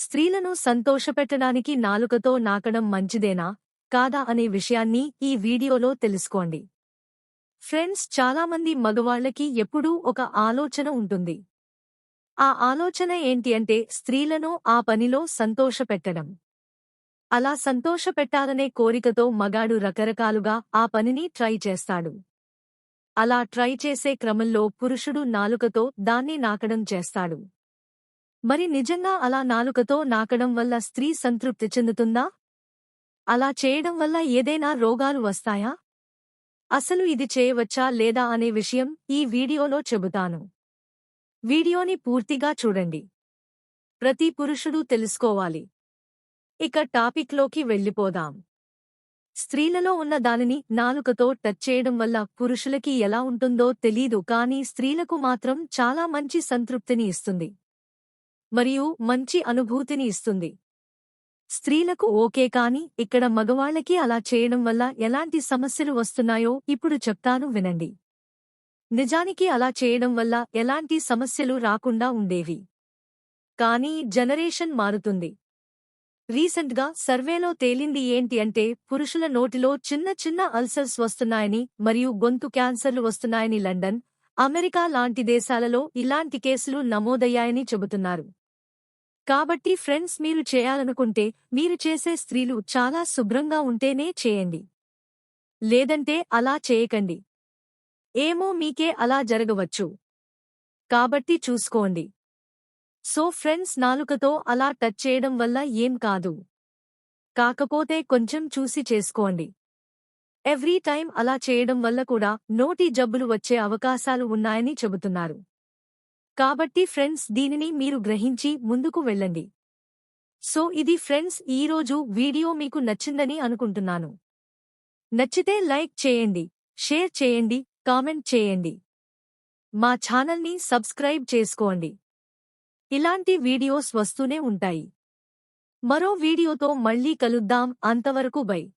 స్త్రీలను సంతోషపెట్టడానికి నాలుకతో నాకడం మంచిదేనా? కాదా అనే విషయాన్ని ఈ వీడియోలో తెలుసుకోండి. ఫ్రెండ్స్ చాలామంది మగవాళ్ళకి ఎప్పుడూ ఒక ఆలోచన ఉంటుంది. ఆ ఆలోచన ఏంటి అంటే స్త్రీలను ఆ పనిలో సంతోషపెట్టడం. అలా సంతోషపెట్టాలనే కోరికతో మగాడు రకరకాలుగా ఆ పనిని ట్రై చేస్తాడు. అలా ట్రై చేసే క్రమంలో పురుషుడు నాలుకతో దాన్ని నాకడం చేస్తాడు. మరి నిజంగా అలా నాలుకతో నాకడం వల్ల స్త్రీ సంతృప్తి చెందుతుందా? అలా చేయడం వల్ల ఏదైనా రోగాలు వస్తాయా? అసలు ఇది చేయవచ్చా లేదా అనే విషయం ఈ వీడియోలో చెబుతాను. వీడియోని పూర్తిగా చూడండి. ప్రతి పురుషుడు తెలుసుకోవాలి. ఇక టాపిక్లోకి వెళ్ళిపోదాం. స్త్రీలలో ఉన్న దానిని నాలుకతో టచ్ చేయడం వల్ల పురుషులకి ఎలా ఉంటుందో తెలీదు కానీ స్త్రీలకు మాత్రం చాలా మంచి సంతృప్తిని ఇస్తుంది. మరియు మంచి అనుభూతిని ఇస్తుంది. స్త్రీలకు ఓకే కాని ఇక్కడ మగవాళ్ళకి అలా చేయడం వల్ల ఎలాంటి సమస్యలు వస్తున్నాయో ఇప్పుడు చెప్తాను వినండి. నిజానికి అలా చేయడం వల్ల ఎలాంటి సమస్యలు రాకుండా ఉండేవి. కానీ జనరేషన్ మారుతుంది. రీసెంట్గా సర్వేలో తేలింది ఏంటి అంటే పురుషుల నోటిలో చిన్న చిన్న అల్సర్స్ వస్తున్నాయని మరియు గొంతు క్యాన్సర్లు వస్తున్నాయని లండన్ అమెరికా లాంటి దేశాలలో ఇలాంటి కేసులు నమోదయ్యాయని చెబుతున్నారు. కాబట్టి ఫ్రెండ్స్ మీరు చేయాలనుకుంటే మీరు చేసే స్త్రీలు చాలా శుభ్రంగా ఉంటేనే చేయండి. లేదంటే అలా చేయకండి. ఏమో మీకే అలా జరగవచ్చు. కాబట్టి చూసుకోండి. సో ఫ్రెండ్స్ నాలుకతో అలా టచ్ చేయడం వల్ల ఏం కాదు. కాకపోతే కొంచెం చూసి చేసుకోండి. ఎవ్రీ టైం అలా చేయడం వల్ల కూడా నోటి జబ్బులు వచ్చే అవకాశాలు ఉన్నాయని చెబుతున్నారు. కాబట్టి ఫ్రెండ్స్ దీనిని మీరు గ్రహించి ముందుకు వెళ్ళండి. సో ఇది ఫ్రెండ్స్ ఈరోజు వీడియో మీకు నచ్చిందని అనుకుంటున్నాను. నచ్చితే లైక్ చేయండి షేర్ చేయండి కామెంట్ చేయండి. మా ఛానల్ని సబ్స్క్రైబ్ చేసుకోండి. ఇలాంటి వీడియోస్ వస్తూనే ఉంటాయి. మరో వీడియోతో మళ్ళీ కలుద్దాం. అంతవరకు బై.